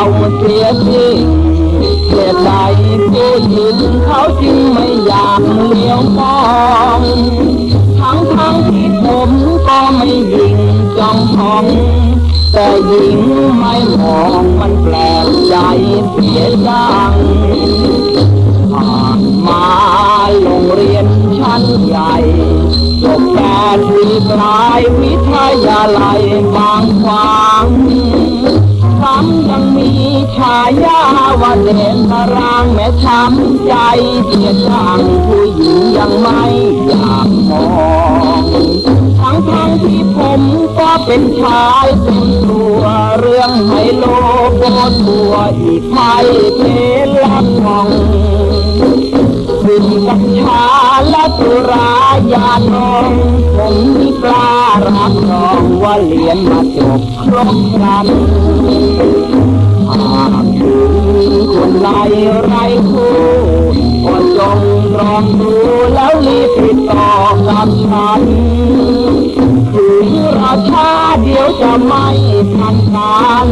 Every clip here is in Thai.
าเสียทีเหตุใจผู้หญิงเขาจึงไม่อยากเลี้ยวมอง ทั้งทั้งที่ผมก็ไม่ยิงจ้องมอง แต่ยิงไม่มองมันแปลกใจเสียดังผ่านมาโรงเรียนชั้นใหญ่จบแปดปีปลายวิทยาลัยบางฟังายาว่าเด่นตารางแม่ช้ำใจเสียจังผู้หญิงยังไม่อยากมองทั้งทั้งที่ผมก็เป็นชายเต็มตัวเรื่องไฮโลโบตัวอีกไม่เป็นลับมองดื่มกัญชาและสุรายาดองผมมีกล้ารับรองว่าเรียนมาจบครบครัน คนไรไรคู่ก็จงรองดูแล้วรีบติดต่อกับฉันถึงราชาเดี๋ยวจะไม่ทันการ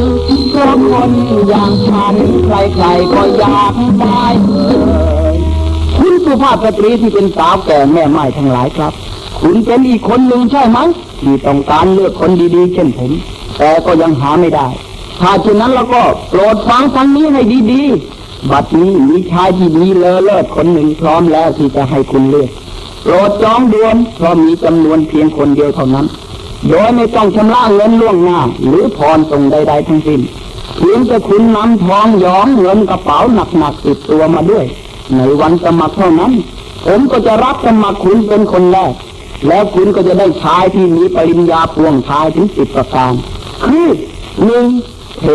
เพราะคนอย่างฉันใครๆก็อยากได้เอ่ยคุณสุภาพสตรีที่เป็นสาวแก่แม่ไม้ทั้งหลายครับ คุณเป็นอีกคนหนึ่งใช่ไหมที่ต้องการเลือกคนดีๆ เช่นผม แต่ก็ยังหาไม่ได้ ถ้าเช่นนั้นแล้วก็โปรดฟังฟังนี้ให้ดีๆ บัดนี้มีชายที่ดีเลอเลิศคนหนึ่งพร้อมแล้วที่จะให้คุณเลือกโปรดจองด่วนเพราะมีจำนวนเพียงคนเดียวเท่านั้น โดยไม่ต้องชำระเงินล่วงหน้า หรือผ่อนส่งใด ๆ ทั้งสิ้นเพียงแต่คุณนำทองหยองเงินกระเป๋าหนักๆติดตัวมาด้วย ในวันสมัครเท่านั้น ผมก็จะรับสมัครคุณเป็นคนแรก แล้วคุณก็จะได้ชายที่มีปริญญาพวงชายถึงสิบประการคือหนึ่ง เถ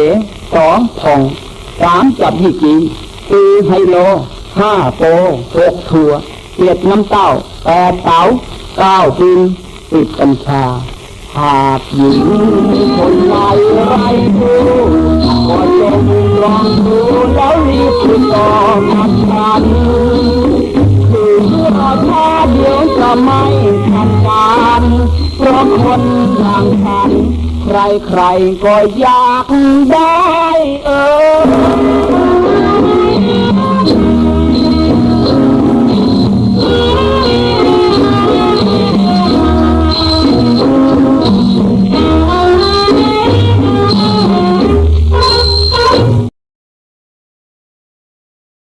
สองทองสามจับยี่กีสี่ไฮโลห้าโปหกถั่วเจ็ดน้ำเต้าแปดเต๋าเก้าฟินสิบกัญชาหากหญิงคนไหนไรดูก็จงลองดูแล้วรีบติดต่อกับฉันคือราคาเดี๋ยวจะไม่ทำการเพราะคนอย่างฉัน ใครๆก็อยากได้เออ